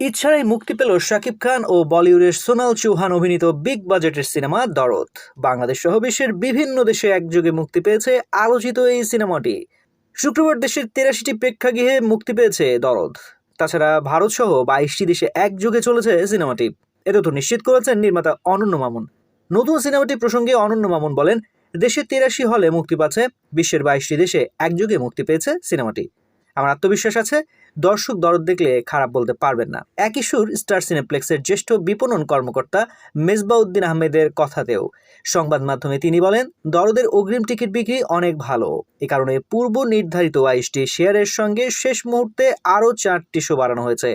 ইচ্ছারাই মুক্তি পেল শাকিব খান ও বলিউডের সোনাল চৌহান অভিনীত বিগ বাজেটের সিনেমা দরদ। বাংলাদেশ সহ বিশ্বের বিভিন্ন দেশে একযোগে মুক্তি পেয়েছে আলোচিত এই সিনেমাটি। শুক্রবার দেশের তেরাশিটি প্রেক্ষাগৃহে মুক্তি পেয়েছে দরদ। তাছাড়া ভারত সহ বাইশটি দেশে একযোগে চলেছে সিনেমাটি। এ তথ্য নিশ্চিত করেছেন নির্মাতা অনন্য মামুন। নতুন সিনেমাটি প্রসঙ্গে অনন্য মামুন বলেন, দেশে তেরাশি হলে মুক্তি পাচ্ছে, বিশ্বের বাইশটি দেশে একযোগে মুক্তি পেয়েছে সিনেমাটি। আমার আত্মবিশ্বাস আছে, দর্শক দরদ দেখলে খারাপ বলতে পারবেন না। একই সুর স্টার সিনেপ্লেক্সের জ্যেষ্ঠ বিপণন কর্মকর্তা মেজবাউদ্দিন আহমেদের কথাতেও সংবাদ মাধ্যমে তিনি বলেন, দরদের অগ্রিম টিকিট বিক্রি অনেক ভালো। এ কারণে পূর্ব নির্ধারিত বাইশটি শেয়ারের সঙ্গে শেষ মুহূর্তে আরও চারটি শো বাড়ানো হয়েছে।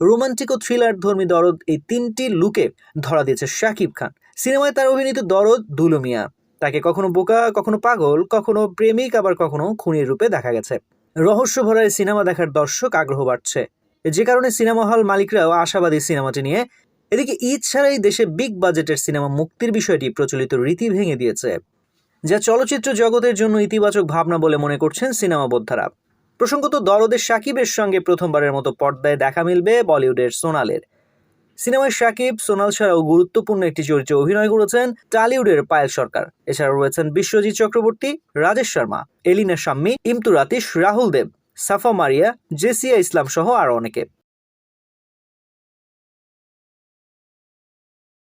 রোমান্টিক ও থ্রিলার ধর্মী দরদ এই তিনটি লুকে ধরা দিয়েছে শাকিব খান। সিনেমায় তার অভিনীত দরদ দুলুমিয়া। তাকে কখনো বোকা, কখনো পাগল, কখনো প্রেমিক, আবার কখনো খুনির রূপে দেখা গেছে। রহস্য ভরা এই সিনেমা দেখার দর্শক আগ্রহ বাড়ছে। যে কারণে সিনেমা হল মালিকরাও আশাবাদী সিনেমাটি নিয়ে। এদিকে ঈদ ছাড়াই দেশে বিগ বাজেটের সিনেমা মুক্তির বিষয়টি প্রচলিত রীতি ভেঙে দিয়েছে, যা চলচ্চিত্র জগতের জন্য ইতিবাচক ভাবনা বলে মনে করছেন সিনেমা বোদ্ধারা প্রসঙ্গত দরদের সাকিবের সঙ্গে প্রথমবারের মতো পর্দায় দেখা মিলবে বলিউডের সোনালের। সিনেমায় সাকিব সোনাল ছাড়াও গুরুত্বপূর্ণ একটি চরিত্রে অভিনয় করেছেন টালিউডের পায়েল সরকার। এছাড়াও রয়েছেন বিশ্বজিৎ চক্রবর্তী, রাজেশ শর্মা, এলিনা শাম্মী, ইমতুর আতিশ, রাহুল দেব, সাফা মারিয়া, জেসিয়া ইসলাম সহ আরও অনেকে।